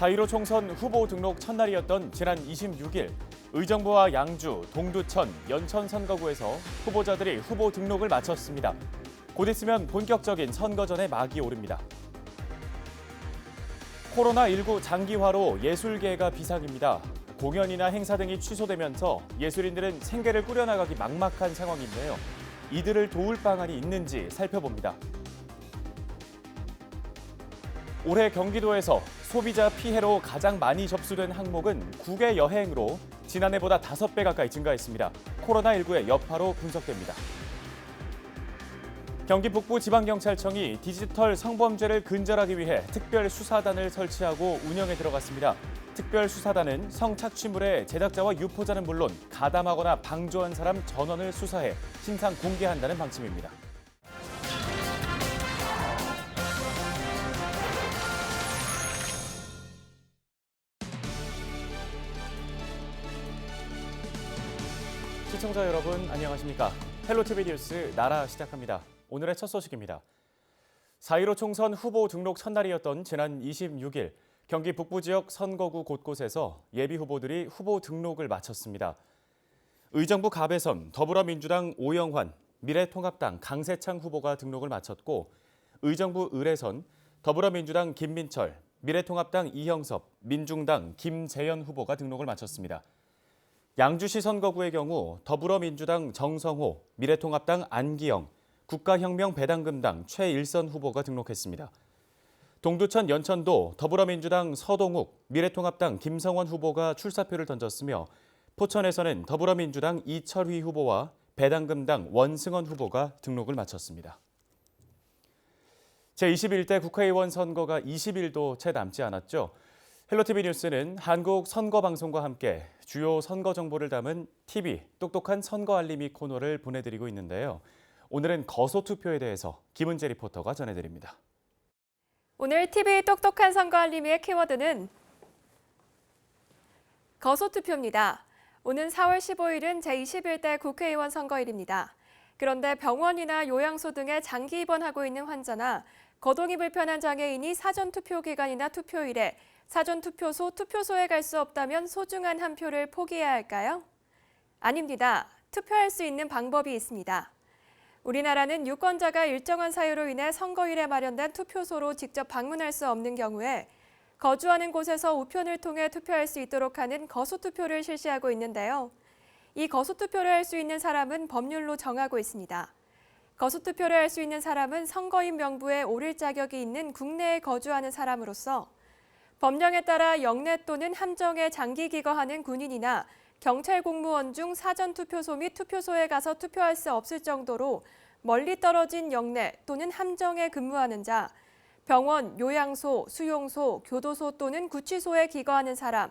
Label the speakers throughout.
Speaker 1: 4.15 총선 후보 등록 첫날이었던 지난 26일 의정부와 양주, 동두천, 연천 선거구에서 후보자들이 후보 등록을 마쳤습니다. 곧 있으면 본격적인 선거전에 막이 오릅니다. 코로나19 장기화로 예술계가 비상입니다. 공연이나 행사 등이 취소되면서 예술인들은 생계를 꾸려나가기 막막한 상황인데요. 이들을 도울 방안이 있는지 살펴봅니다. 올해 경기도에서 소비자 피해로 가장 많이 접수된 항목은 국외 여행으로 지난해보다 5배 가까이 증가했습니다. 코로나19의 여파로 분석됩니다. 경기 북부 지방경찰청이 디지털 성범죄를 근절하기 위해 특별 수사단을 설치하고 운영에 들어갔습니다. 특별 수사단은 성착취물의 제작자와 유포자는 물론 가담하거나 방조한 사람 전원을 수사해 신상 공개한다는 방침입니다. 시청자 여러분 안녕하십니까? 헬로티비 뉴스 나라 시작합니다. 오늘의 첫 소식입니다. 4.15 총선 후보 등록 첫날이었던 지난 26일 경기 북부 지역 선거구 곳곳에서 예비 후보들이 후보 등록을 마쳤습니다. 의정부 갑에선 더불어민주당 오영환, 미래통합당 강세창 후보가 등록을 마쳤고 의정부 을에선 더불어민주당 김민철, 미래통합당 이형섭, 민중당 김재현 후보가 등록을 마쳤습니다. 양주시 선거구의 경우 더불어민주당 정성호, 미래통합당 안기영, 국가혁명 배당금당 최일선 후보가 등록했습니다. 동두천 연천도 더불어민주당 서동욱, 미래통합당 김성원 후보가 출사표를 던졌으며 포천에서는 더불어민주당 이철휘 후보와 배당금당 원승원 후보가 등록을 마쳤습니다. 제21대 국회의원 선거가 20일도 채 남지 않았죠. 헬로티비 뉴스는 한국 선거방송과 함께 주요 선거 정보를 담은 TV 똑똑한 선거 알림이 코너를 보내드리고 있는데요. 오늘은 거소투표에 대해서 김은재 리포터가 전해드립니다.
Speaker 2: 오늘 TV 똑똑한 선거 알림이의 키워드는 거소투표입니다. 오는 4월 15일은 제21대 국회의원 선거일입니다. 그런데 병원이나 요양소 등에 장기 입원하고 있는 환자나 거동이 불편한 장애인이 사전 투표 기간이나 투표일에 사전 투표소, 투표소에 갈 수 없다면 소중한 한 표를 포기해야 할까요? 아닙니다. 투표할 수 있는 방법이 있습니다. 우리나라는 유권자가 일정한 사유로 인해 선거일에 마련된 투표소로 직접 방문할 수 없는 경우에 거주하는 곳에서 우편을 통해 투표할 수 있도록 하는 거소투표를 실시하고 있는데요. 이 거소투표를 할 수 있는 사람은 법률로 정하고 있습니다. 거소투표를 할 수 있는 사람은 선거인 명부에 오를 자격이 있는 국내에 거주하는 사람으로서 법령에 따라 영내 또는 함정에 장기 기거하는 군인이나 경찰 공무원 중 사전 투표소 및 투표소에 가서 투표할 수 없을 정도로 멀리 떨어진 영내 또는 함정에 근무하는 자, 병원, 요양소, 수용소, 교도소 또는 구치소에 기거하는 사람,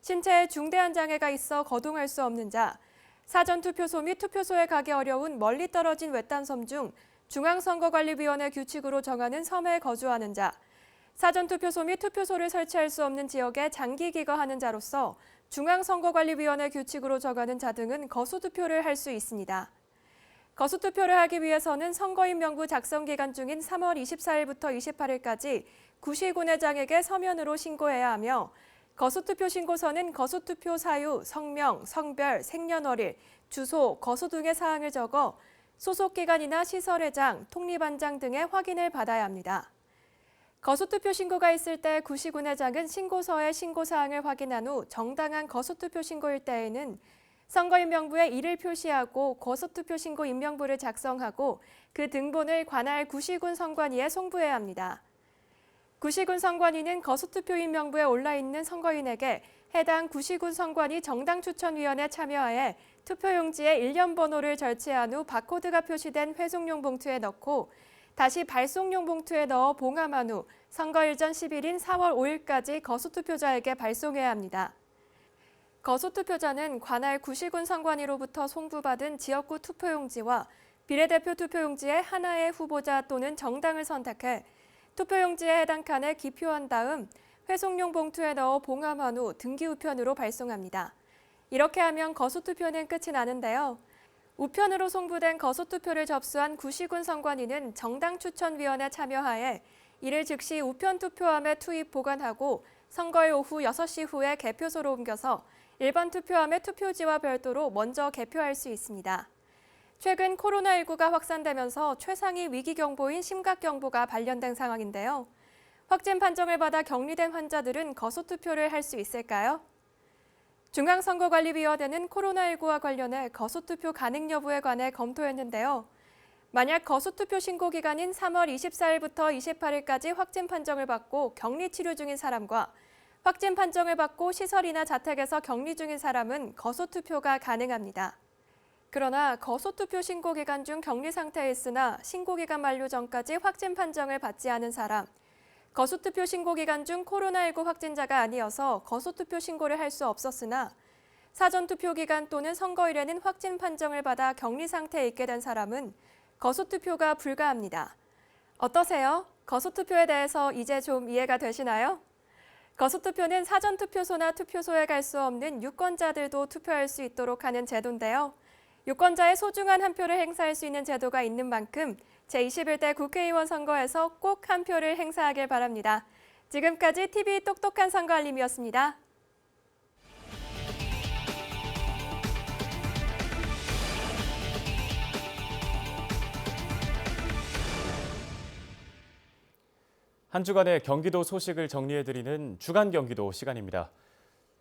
Speaker 2: 신체에 중대한 장애가 있어 거동할 수 없는 자, 사전 투표소 및 투표소에 가기 어려운 멀리 떨어진 외딴 섬 중 중앙선거관리위원회 규칙으로 정하는 섬에 거주하는 자, 사전 투표소 및 투표소를 설치할 수 없는 지역에 장기 기거하는 자로서 중앙선거관리위원회 규칙으로 정하는 자 등은 거소투표를 할 수 있습니다. 거소투표를 하기 위해서는 선거인 명부 작성 기간 중인 3월 24일부터 28일까지 구시군회장에게 서면으로 신고해야 하며 거소투표 신고서는 거소투표 사유, 성명, 성별, 생년월일, 주소, 거소 등의 사항을 적어 소속 기관이나 시설회장, 통리반장 등의 확인을 받아야 합니다. 거소투표 신고가 있을 때 구시군회장은 신고서의 신고사항을 확인한 후 정당한 거소투표 신고일 때에는 선거인 명부에 이를 표시하고 거소투표 신고 인명부를 작성하고 그 등본을 관할 구시군 선관위에 송부해야 합니다. 구시군 선관위는 거소투표 인명부에 올라있는 선거인에게 해당 구시군 선관위 정당추천위원회 참여하에 투표용지에 일련 번호를 절취한 후 바코드가 표시된 회송용 봉투에 넣고 다시 발송용 봉투에 넣어 봉함한 후 선거일 전 10일인 4월 5일까지 거소투표자에게 발송해야 합니다. 거소투표자는 관할 구시군 선관위로부터 송부받은 지역구 투표용지와 비례대표 투표용지의 하나의 후보자 또는 정당을 선택해 투표용지에 해당 칸에 기표한 다음 회송용 봉투에 넣어 봉함한 후 등기 우편으로 발송합니다. 이렇게 하면 거소투표는 끝이 나는데요. 우편으로 송부된 거소투표를 접수한 구시군 선관위는 정당 추천위원회 참여하에 이를 즉시 우편 투표함에 투입 보관하고 선거일 오후 6시 후에 개표소로 옮겨서 일반 투표함의 투표지와 별도로 먼저 개표할 수 있습니다. 최근 코로나19가 확산되면서 최상위 위기 경보인 심각 경보가 발령된 상황인데요. 확진 판정을 받아 격리된 환자들은 거소 투표를 할 수 있을까요? 중앙선거관리위원회는 코로나19와 관련해 거소 투표 가능 여부에 관해 검토했는데요. 만약 거소 투표 신고 기간인 3월 24일부터 28일까지 확진 판정을 받고 격리 치료 중인 사람과 확진 판정을 받고 시설이나 자택에서 격리 중인 사람은 거소 투표가 가능합니다. 그러나 거소 투표 신고 기간 중 격리 상태에 있으나 신고 기간 만료 전까지 확진 판정을 받지 않은 사람, 거소 투표 신고 기간 중 코로나19 확진자가 아니어서 거소 투표 신고를 할 수 없었으나 사전 투표 기간 또는 선거일에는 확진 판정을 받아 격리 상태에 있게 된 사람은 거소 투표가 불가합니다. 어떠세요? 거소 투표에 대해서 이제 좀 이해가 되시나요? 거소 투표는 사전 투표소나 투표소에 갈 수 없는 유권자들도 투표할 수 있도록 하는 제도인데요. 유권자의 소중한 한 표를 행사할 수 있는 제도가 있는 만큼 제21대 국회의원 선거에서 꼭 한 표를 행사하길 바랍니다. 지금까지 TV 똑똑한 선거 알림이었습니다.
Speaker 1: 한 주간의 경기도 소식을 정리해드리는 주간 경기도 시간입니다.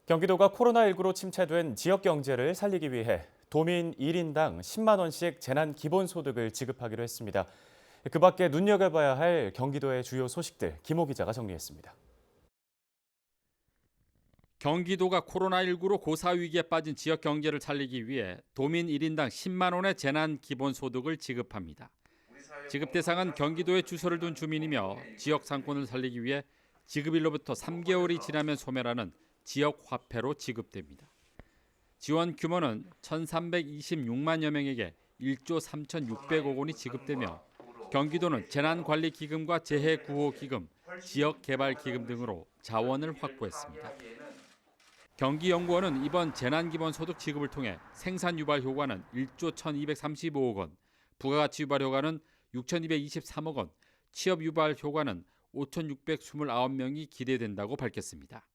Speaker 1: 경기도가 코로나19로 침체된 지역 경제를 살리기 위해 도민 1인당 10만 원씩 재난 기본소득을 지급하기로 했습니다. 그 밖에 눈여겨봐야 할 경기도의 주요 소식들 김호 기자가 정리했습니다.
Speaker 3: 경기도가 코로나19로 고사 위기에 빠진 지역 경제를 살리기 위해 도민 1인당 10만 원의 재난 기본 소득을 지급합니다. 지급 대상은 경기도에 주소를 둔 주민이며 지역 상권을 살리기 위해 지급일로부터 3개월이 지나면 소멸하는 지역 화폐로 지급됩니다. 지원 규모는 1,326만여 명에게 1조 3,600억 원이 지급되며 경기도는 재난관리기금과 재해구호기금, 지역개발기금 등으로 자원을 확보했습니다. 경기연구원은 이번 재난기본소득 지급을 통해 생산 유발 효과는 1조 1,235억 원, 부가가치 유발 효과는 6,223억 원, 취업 유발 효과는 5,629명이 기대된다고 밝혔습니다.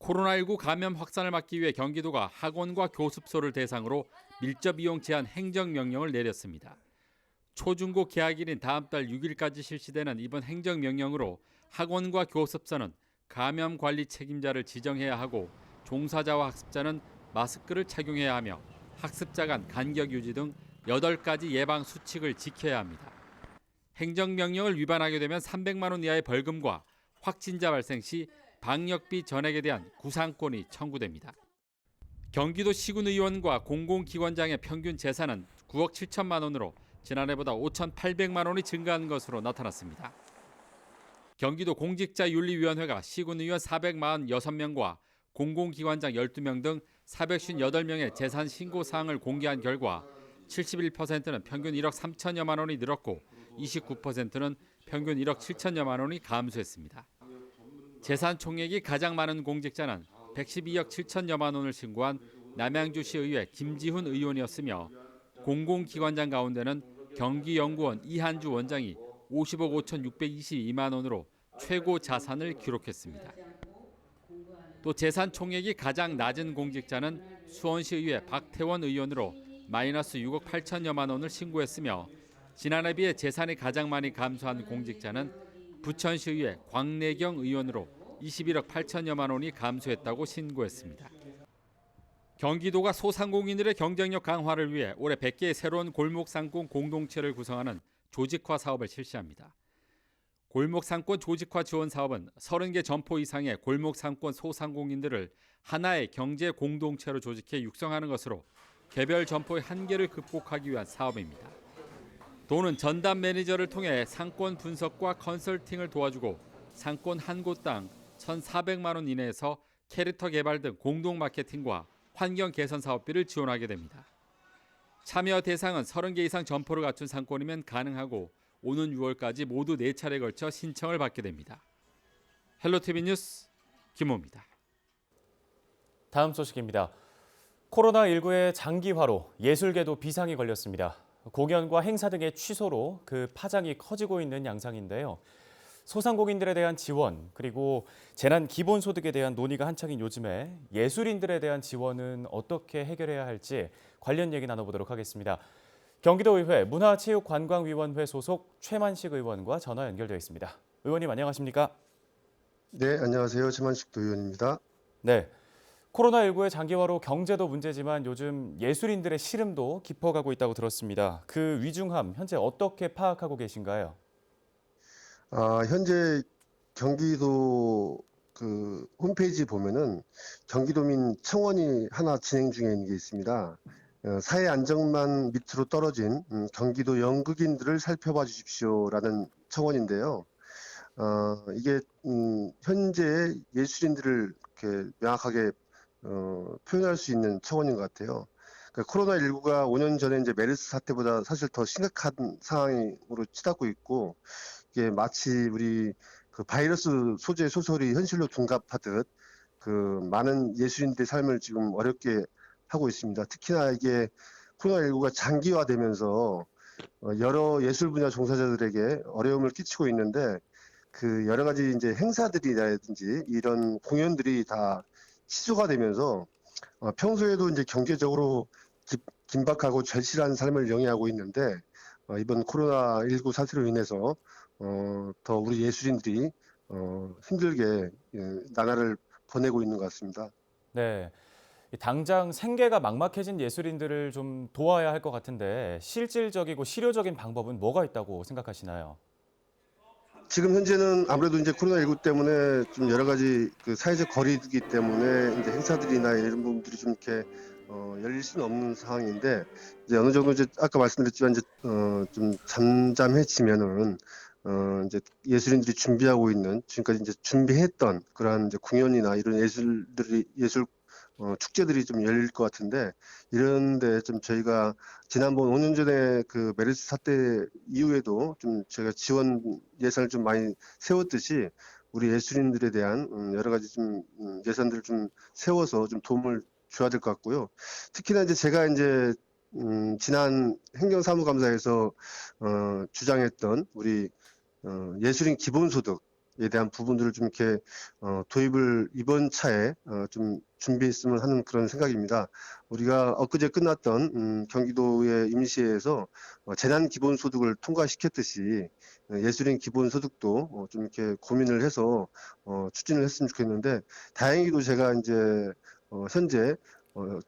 Speaker 3: 코로나19 감염 확산을 막기 위해 경기도가 학원과 교습소를 대상으로 밀접 이용 제한 행정명령을 내렸습니다. 초중고 개학일인 다음 달 6일까지 실시되는 이번 행정명령으로 학원과 교습소는 감염 관리 책임자를 지정해야 하고 종사자와 학습자는 마스크를 착용해야 하며 학습자 간 간격 유지 등 8가지 예방 수칙을 지켜야 합니다. 행정명령을 위반하게 되면 300만 원 이하의 벌금과 확진자 발생 시 방역비 전액에 대한 구상권이 청구됩니다. 경기도 시군의원과 공공기관장의 평균 재산은 9억 7천만 원으로 지난해보다 5,800만 원이 증가한 것으로 나타났습니다. 경기도 공직자윤리위원회가 시군의원 446명과 공공기관장 12명 등 458명의 재산 신고 사항을 공개한 결과 71%는 평균 1억 3천여만 원이 늘었고 29%는 평균 1억 7천여만 원이 감소했습니다. 재산 총액이 가장 많은 공직자는 112억 7천여만 원을 신고한 남양주시의회 김지훈 의원이었으며 공공기관장 가운데는 경기연구원 이한주 원장이 50억 5,622만 원으로 최고 자산을 기록했습니다. 또 재산 총액이 가장 낮은 공직자는 수원시의회 박태원 의원으로 마이너스 6억 8천여만 원을 신고했으며 지난해 비해 재산이 가장 많이 감소한 공직자는 부천시의회 광래경 의원으로 21억 8천여만 원이 감소했다고 신고했습니다. 경기도가 소상공인들의 경쟁력 강화를 위해 올해 100개의 새로운 골목 상권 공동체를 구성하는 조직화 사업을 실시합니다. 골목 상권 조직화 지원 사업은 30개 점포 이상의 골목 상권 소상공인들을 하나의 경제 공동체로 조직해 육성하는 것으로 개별 점포의 한계를 극복하기 위한 사업입니다. 도는 전담 매니저를 통해 상권 분석과 컨설팅을 도와주고 상권 한 곳당 1,400만 원 이내에서 캐릭터 개발 등 공동 마케팅과 환경 개선 사업비를 지원하게 됩니다. 참여 대상은 30개 이상 점포를 갖춘 상권이면 가능하고 오는 6월까지 모두 4차례 걸쳐 신청을 받게 됩니다. 헬로티비 뉴스 김호입니다.
Speaker 1: 다음 소식입니다. 코로나19의 장기화로 예술계도 비상이 걸렸습니다. 공연과 행사 등의 취소로 그 파장이 커지고 있는 양상인데요. 소상공인들에 대한 지원 그리고 재난 기본소득에 대한 논의가 한창인 요즘에 예술인들에 대한 지원은 어떻게 해결해야 할지 관련 얘기 나눠보도록 하겠습니다. 경기도의회 문화체육관광위원회 소속 최만식 의원과 전화 연결되어 있습니다. 의원님 안녕하십니까?
Speaker 4: 네, 안녕하세요. 최만식 도의원입니다.
Speaker 1: 네. 코로나19의 장기화로 경제도 문제지만 요즘 예술인들의 시름도 깊어가고 있다고 들었습니다. 그 위중함 현재 어떻게 파악하고 계신가요?
Speaker 4: 아, 현재 경기도 그 홈페이지 보면은 경기도민 청원이 하나 진행 중에 있는 게 있습니다. 어, 사회 안정만 밑으로 떨어진 음, 경기도 연극인들을 살펴봐 주십시오라는 청원인데요. 어, 이게 음, 현재 예술인들을 이렇게 명확하게 어, 표현할 수 있는 청원인 것 같아요. 그러니까 코로나19가 5년 전에 이제 메르스 사태보다 사실 더 심각한 상황으로 치닫고 있고 이게 마치 우리 그 바이러스 소재 소설이 현실로 둔갑하듯 그 많은 예술인들의 삶을 지금 어렵게 하고 있습니다. 특히나 이게 코로나19가 장기화되면서 어, 여러 예술 분야 종사자들에게 어려움을 끼치고 있는데 그 여러 가지 이제 행사들이라든지 이런 공연들이 다 취소가 되면서 어, 평소에도 이제 경제적으로 기- 긴박하고 절실한 삶을 영위하고 있는데 어, 이번 코로나 19 사태로 인해서 어, 더 우리 예술인들이 어, 힘들게 예, 나날을 보내고 있는 것 같습니다.
Speaker 1: 네. 이 당장 생계가 막막해진 예술인들을 좀 도와야 할 것 같은데 실질적이고 실효적인 방법은 뭐가 있다고 생각하시나요?
Speaker 4: 지금 현재는 아무래도 이제 코로나19 때문에 좀 여러 가지 그 사회적 거리두기 때문에 이제 행사들이나 이런 부분들이 좀 이렇게 어, 열릴 수는 없는 상황인데 이제 어느 정도 이제 아까 말씀드렸지만 이제 어, 좀 잠잠해지면은 어, 이제 예술인들이 준비하고 있는 지금까지 이제 준비했던 그러한 이제 공연이나 이런 예술들이 예술 어, 축제들이 좀 열릴 것 같은데 이런데 좀 저희가 지난번 5년 전에 그 메르스 사태 이후에도 좀 저희가 지원 예산을 좀 많이 세웠듯이 우리 예술인들에 대한 음, 여러 가지 좀 음, 예산들을 좀 세워서 좀 도움을 줘야 될 것 같고요. 특히나 이제 제가 이제 음, 지난 행정사무감사에서 어, 주장했던 우리 어, 예술인 기본소득에 대한 부분들을 좀 이렇게 어, 도입을 이번 차에 어, 좀 준비했으면 하는 그런 생각입니다. 우리가 엊그제 끝났던 음, 경기도의 임시회에서 어, 재난 기본소득을 통과시켰듯이 어, 예술인 기본소득도 어, 좀 이렇게 고민을 해서 어, 추진을 했으면 좋겠는데 다행히도 제가 이제 어, 현재 어,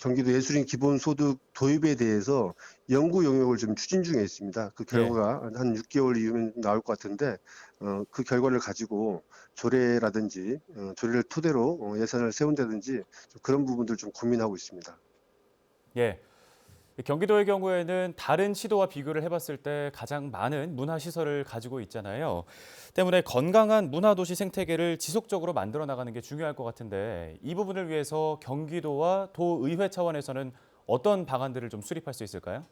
Speaker 4: 경기도 예술인 기본소득 도입에 대해서 연구 용역을 좀 추진 중에 있습니다. 그 결과가 한 6개월 이후면 나올 것 같은데 어, 그 결과를 가지고 조례라든지 어, 조례를 토대로 어, 예산을 세운다든지 좀 그런 부분들 좀 고민하고 있습니다.
Speaker 1: 예. 경기도의 경우에는 다른 시도와 비교를 해봤을 때 가장 많은 문화시설을 가지고 있잖아요. 때문에 건강한 문화도시 생태계를 지속적으로 만들어 나가는 게 중요할 것 같은데 이 부분을 위해서 경기도와 도의회 차원에서는 어떤 방안들을 좀 수립할 수 있을까요?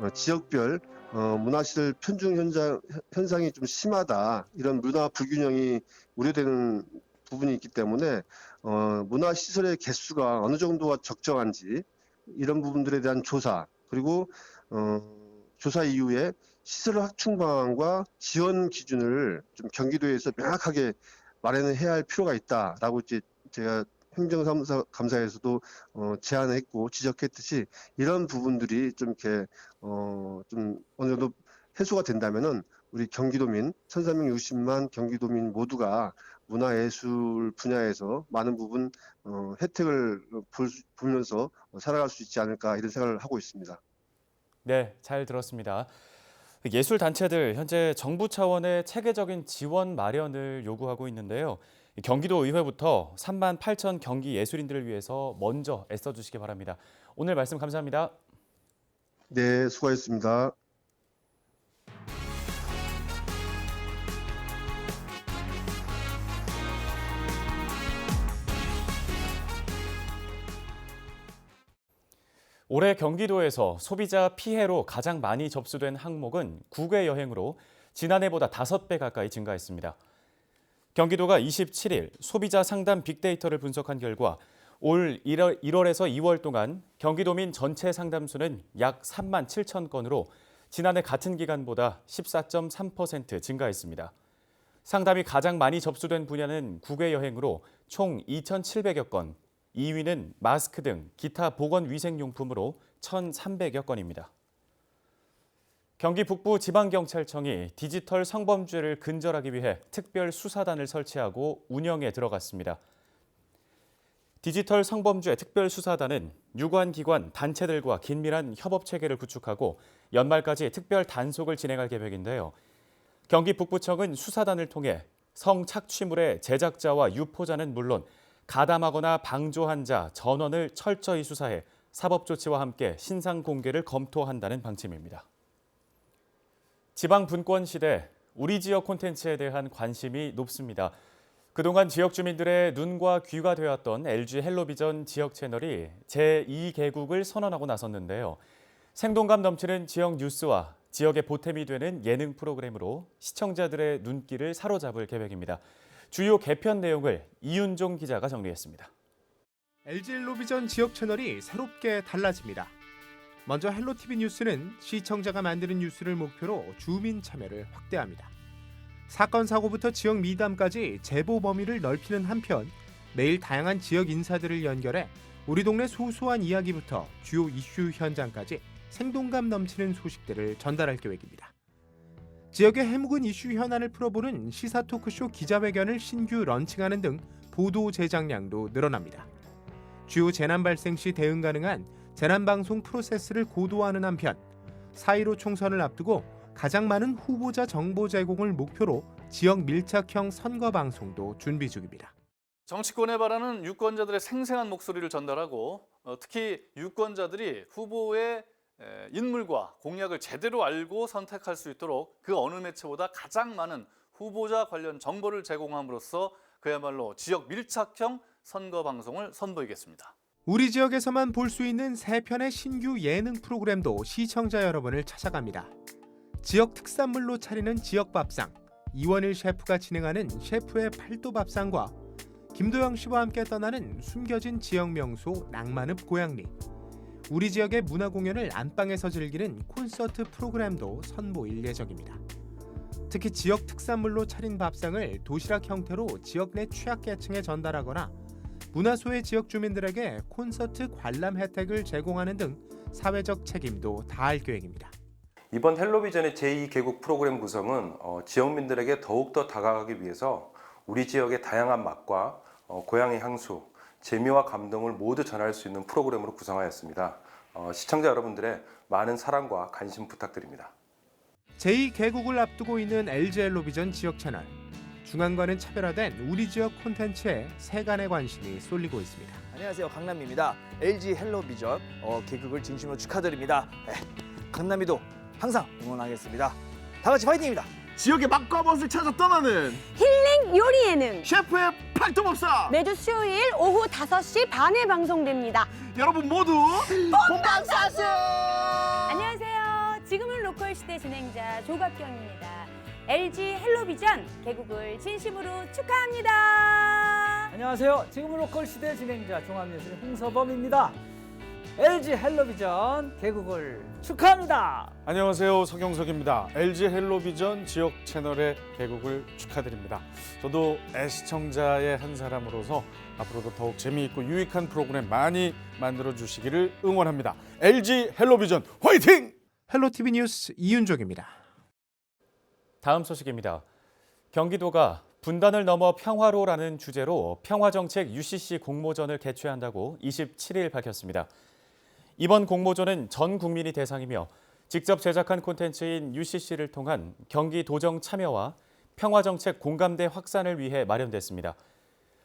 Speaker 4: 어, 지역별 어, 문화시설 편중 현장, 현상이 좀 심하다. 이런 문화 불균형이 우려되는 부분이 있기 때문에 어, 문화시설의 개수가 어느 정도가 적정한지 이런 부분들에 대한 조사 그리고 어, 조사 이후에 시설 확충 방안과 지원 기준을 좀 경기도에서 명확하게 마련을 해야 할 필요가 있다라고 이제 제가 행정사무소 감사에서도 어, 제안했고 지적했듯이 이런 부분들이 좀 이렇게 어, 좀 어느 정도 해소가 된다면은 우리 경기도민 1,360만 경기도민 모두가 문화예술 분야에서 많은 부분 어, 혜택을 볼, 수- 보면서 살아갈 수 있지 않을까 이런 생각을 하고 있습니다.
Speaker 1: 네, 잘 들었습니다. 예술 단체들 현재 정부 차원의 체계적인 지원 마련을 요구하고 있는데요. 경기도 의회부터 3만 8천 경기 예술인들을 위해서 먼저 애써 주시기 바랍니다. 오늘 말씀 감사합니다.
Speaker 4: 네, 수고하셨습니다.
Speaker 1: 올해 경기도에서 소비자 피해로 가장 많이 접수된 항목은 국외 여행으로 지난해보다 5배 가까이 증가했습니다. 경기도가 27일 소비자 상담 빅데이터를 분석한 결과 올 1월, 1월에서 2월 동안 경기도민 전체 상담수는 약 3만 7천 건으로 지난해 같은 기간보다 14.3% 증가했습니다. 상담이 가장 많이 접수된 분야는 국외 여행으로 총 2,700여 건, 2위는 마스크 등 기타 보건 위생용품으로 1,300여 건입니다. 경기 북부 지방경찰청이 디지털 성범죄를 근절하기 위해 특별 수사단을 설치하고 운영에 들어갔습니다. 디지털 성범죄 특별수사단은 유관 기관, 단체들과 긴밀한 협업 체계를 구축하고 연말까지 특별 단속을 진행할 계획인데요. 경기 북부청은 수사단을 통해 성착취물의 제작자와 유포자는 물론 가담하거나 방조한 자 전원을 철저히 수사해 사법 조치와 함께 신상 공개를 검토한다는 방침입니다. 지방 분권 시대 우리 지역 콘텐츠에 대한 관심이 높습니다. 그동안 지역 주민들의 눈과 귀가 되었던 LG 헬로비전 지역 채널이 제2개국을 선언하고 나섰는데요. 생동감 넘치는 지역 뉴스와 지역의 보탬이 되는 예능 프로그램으로 시청자들의 눈길을 사로잡을 계획입니다. 주요 개편 내용을 이윤종 기자가 정리했습니다.
Speaker 5: LG 헬로비전 지역 채널이 새롭게 달라집니다. 먼저 헬로티비 뉴스는 시청자가 만드는 뉴스를 목표로 주민 참여를 확대합니다. 사건 사고부터 지역 미담까지 제보 범위를 넓히는 한편 매일 다양한 지역 인사들을 연결해 우리 동네 소소한 이야기부터 주요 이슈 현장까지 생동감 넘치는 소식들을 전달할 계획입니다. 지역의 해묵은 이슈 현안을 풀어보는 시사 토크쇼 기자회견을 신규 런칭하는 등 보도 제작량도 늘어납니다. 주요 재난 발생 시 대응 가능한 재난 방송 프로세스를 고도화하는 한편 4.15 총선을 앞두고 가장 많은 후보자 정보 제공을 목표로 지역 밀착형 선거 방송도 준비 중입니다.
Speaker 6: 정치권에 바라는 유권자들의 생생한 목소리를 전달하고 어, 특히 유권자들이 후보의 에, 인물과 공약을 제대로 알고 선택할 수 있도록 그 어느 매체보다 가장 많은 후보자 관련 정보를 제공함으로써 그야말로 지역 밀착형 선거 방송을 선보이겠습니다.
Speaker 5: 우리 지역에서만 볼 수 있는 세 편의 신규 예능 프로그램도 시청자 여러분을 찾아갑니다. 지역 특산물로 차리는 지역 밥상, 이원일 셰프가 진행하는 셰프의 팔도 밥상과 김도영 씨와 함께 떠나는 숨겨진 지역 명소 낭만읍 고양리, 우리 지역의 문화 공연을 안방에서 즐기는 콘서트 프로그램도 선보일 예정입니다. 특히 지역 특산물로 차린 밥상을 도시락 형태로 지역 내 취약계층에 전달하거나 문화소외 지역 주민들에게 콘서트 관람 혜택을 제공하는 등 사회적 책임도 다할 계획입니다.
Speaker 7: 이번 헬로비전의 제2개국 프로그램 구성은 어, 지역민들에게 더욱더 다가가기 위해서 우리 지역의 다양한 맛과 어, 고향의 향수, 재미와 감동을 모두 전할 수 있는 프로그램으로 구성하였습니다. 어, 시청자 여러분들의 많은 사랑과 관심 부탁드립니다.
Speaker 5: 제2개국을 앞두고 있는 LG 헬로비전 지역 채널. 중앙과는 차별화된 우리 지역 콘텐츠에 세간의 관심이 쏠리고 있습니다.
Speaker 8: 안녕하세요 강남입니다. LG 헬로비전 어, 개국을 진심으로 축하드립니다. 네, 강남이도 항상 응원하겠습니다. 다 같이 파이팅입니다.
Speaker 9: 지역의 맛과 멋을 찾아 떠나는
Speaker 10: 요리 예능
Speaker 9: 셰프의 팔도법사
Speaker 10: 매주 수요일 오후 5시 반에 방송됩니다.
Speaker 9: 여러분 모두 본방사수
Speaker 10: 안녕하세요. 지금은 로컬 시대 진행자 조박경입니다. LG 헬로비전 개국을 진심으로 축하합니다.
Speaker 11: 안녕하세요. 지금은 로컬 시대 진행자 종합예술의 홍서범입니다. LG 헬로비전 개국을 축하합니다.
Speaker 12: 안녕하세요. 서경석입니다. LG 헬로비전 지역 채널의 개국을 축하드립니다. 저도 애시청자의 한 사람으로서 앞으로도 더욱 재미있고 유익한 프로그램 많이 만들어 주시기를 응원합니다. LG 헬로비전 화이팅!
Speaker 5: 헬로티비 뉴스 이윤종입니다.
Speaker 1: 다음 소식입니다. 경기도가 분단을 넘어 평화로라는 주제로 평화정책 UCC 공모전을 개최한다고 27일 밝혔습니다. 이번 공모전은 전 국민이 대상이며 직접 제작한 콘텐츠인 UCC를 통한 경기 도정 참여와 평화정책 공감대 확산을 위해 마련됐습니다.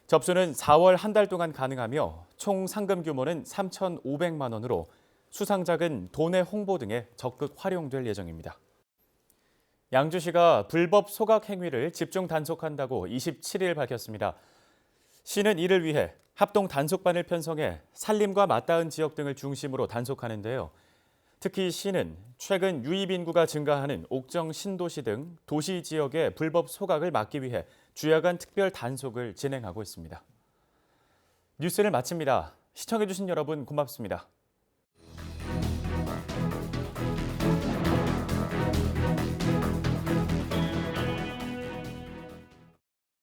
Speaker 1: 접수는 4월 한 달 동안 가능하며 총 상금 규모는 3,500만 원으로 수상작은 도내 홍보 등에 적극 활용될 예정입니다. 양주시가 불법 소각 행위를 집중 단속한다고 27일 밝혔습니다. 시는 이를 위해 합동 단속반을 편성해 산림과 맞닿은 지역 등을 중심으로 단속하는데요. 특히 시는 최근 유입 인구가 증가하는 옥정 신도시 등 도시 지역의 불법 소각을 막기 위해 주야간 특별 단속을 진행하고 있습니다. 뉴스를 마칩니다. 시청해주신 여러분 고맙습니다.